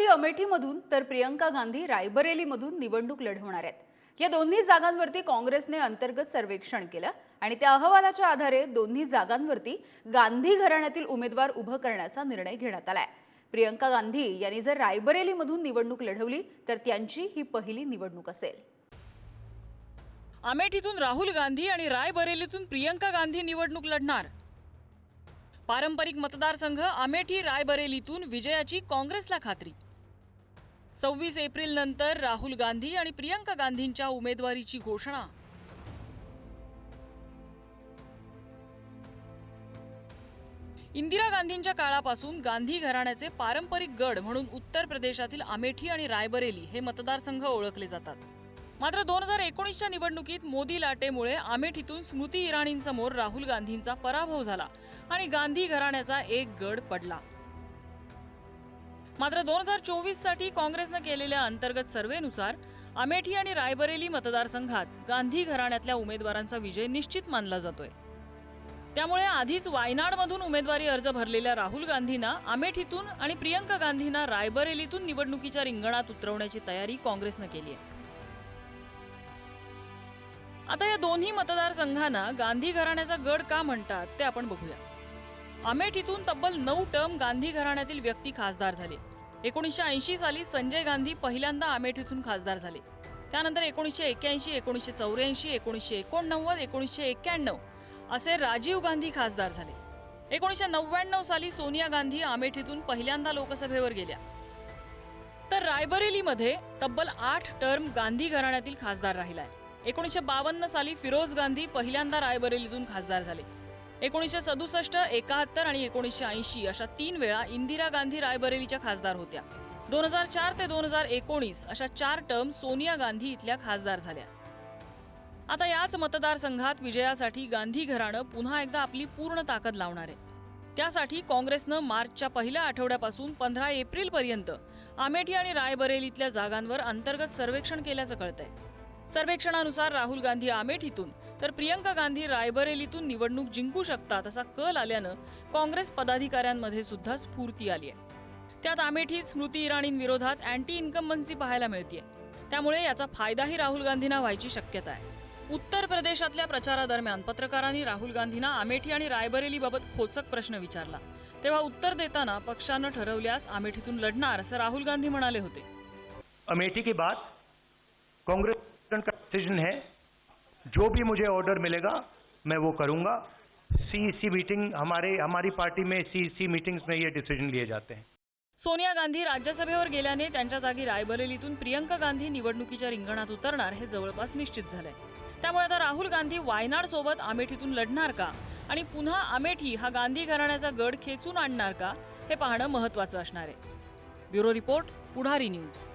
गांधी अमेठीमधून तर प्रियंका गांधी रायबरेलीमधून निवडणूक लढवणार आहेत. या दोन्ही जागांवरती काँग्रेसने अंतर्गत सर्वेक्षण केलं आणि त्या अहवालाच्या आधारे दोन्ही जागांवरती गांधी घराण्यातील उमेदवार उभं करण्याचा निर्णय घेण्यात आलाय. प्रियंका गांधी यांनी जर रायबरेलीमधून निवडणूक लढवली तर त्यांची ही पहिली निवडणूक असेल. अमेठीतून राहुल गांधी आणि रायबरेलीतून प्रियंका गांधी निवडणूक लढणार. पारंपरिक मतदारसंघ अमेठी रायबरेलीतून विजयाची काँग्रेसला खात्री. सव्वीस एप्रिल नंतर राहुल गांधी आणि प्रियंका गांधींच्या उमेदवारीची घोषणा. इंदिरा गांधींच्या काळापासून गांधी घराण्याचे पारंपरिक गड म्हणून उत्तर प्रदेशातील अमेठी आणि रायबरेली हे मतदारसंघ ओळखले जातात. मात्र दोन हजार एकोणीसच्या निवडणुकीत मोदी लाटेमुळे अमेठीतून स्मृती इराणींसमोर राहुल गांधींचा पराभव झाला आणि गांधी घराण्याचा एक गड पडला. मात्र दोन हजार चोवीससाठी काँग्रेसनं केलेल्या अंतर्गत सर्व्हेनुसार अमेठी आणि रायबरेली मतदारसंघात गांधी घराण्यातल्या उमेदवारांचा विजय निश्चित मानला जातोय. त्यामुळे आधीच वायनाडमधून उमेदवारी अर्ज भरलेल्या राहुल गांधींना अमेठीतून आणि प्रियंका गांधींना रायबरेलीतून निवडणुकीच्या रिंगणात उतरवण्याची तयारी काँग्रेसनं केली आहे. आता या दोन्ही मतदारसंघांना गांधी घराण्याचा गड का म्हणतात ते आपण बघूया. अमेठीतून तब्बल नऊ टर्म गांधी घराण्यातील व्यक्ती खासदार झाले. एकोणीसशे ऐंशी साली संजय गांधी पहिल्यांदा अमेठीतून खासदार झाले. त्यानंतर एकोणीसशे एक्क्याऐंशी एकोणीसशे चौऱ्याऐंशी एकोणीसशे एकोणनव्वद एकोणीसशे एक्क्याण्णव असे राजीव गांधी खासदार झाले. एकोणीसशे नव्याण्णव साली सोनिया गांधी अमेठीतून पहिल्यांदा लोकसभेवर गेल्या. तर रायबरेलीमध्ये तब्बल आठ टर्म गांधी घराण्यातील खासदार राहिला आहे एकोणीसशे बावन्न साली फिरोज गांधी पहिल्यांदा रायबरेलीतून खासदार झाले. एकोणीसशे सदुसष्ट एकाहत्तर आणि एकोणीसशे ऐंशी अशा तीन वेळा इंदिरा गांधी रायबरेलीच्या खासदार होत्या. दोन हजार चार ते दोन हजार एकोणीस अशा चार टर्म सोनिया गांधी इथल्या खासदार झाल्या. आता याच मतदारसंघात विजयासाठी गांधी घराणं पुन्हा एकदा आपली पूर्ण ताकद लावणार. आहे त्यासाठी काँग्रेसनं मार्चच्या पहिल्या आठवड्यापासून पंधरा एप्रिलपर्यंत आमेठी अमेठी आणि रायबरेलीतल्या जागांवर अंतर्गत सर्वेक्षण केल्याचं कळतंय. सर्वेक्षणानुसार राहुल गांधी अमेठीतून तर प्रियंका गांधी रायबरेलीतून निवडणूक जिंकू शकतात असा कल आल्यानं काँग्रेस पदाधिकाऱ्यांमध्ये सुद्धा स्फूर्ती आली आहे. त्यात अमेठीत स्मृती इराणींविरोधात अँटी इन्कम्बन्सी पाहायला मिळतीये. त्यामुळे याचा फायदाही राहुल गांधींना व्हायची शक्यता आहे. उत्तर प्रदेशातल्या प्रचारादरम्यान पत्रकारांनी राहुल गांधींना अमेठी आणि रायबरेलीबाबत खोचक प्रश्न विचारला. तेव्हा उत्तर देताना पक्षानं ठरवल्यास अमेठीतून लढणार असं राहुल गांधी म्हणाले होते. अमेठी की बात कांग्रेस का डिसीजन है. जो भी मुझे ऑर्डर मिलेगा मैं वो करूंगा। सीईसी मीटिंग हमारे हमारी पार्टी में सीईसी मीटिंग्स में ये डिसीजन लिए जाते हैं। सोनिया गांधी राज्यसभेवर गेल्याने त्यांच्या जागी रायबरेलीतून प्रियंका गांधी निवडणुकीच्या रिंगणात उतरणार हे जवळपास निश्चित झालंय. त्यामुळे आता राहुल गांधी वायनाड सोबत अमेठीतून लढणार का? आणि पुन्हा अमेठी हा गांधी घराण्याचा गड खेचून आणणार का? हे पाहणं महत्वाचं असणार आहे. Bureau report Pudhari news.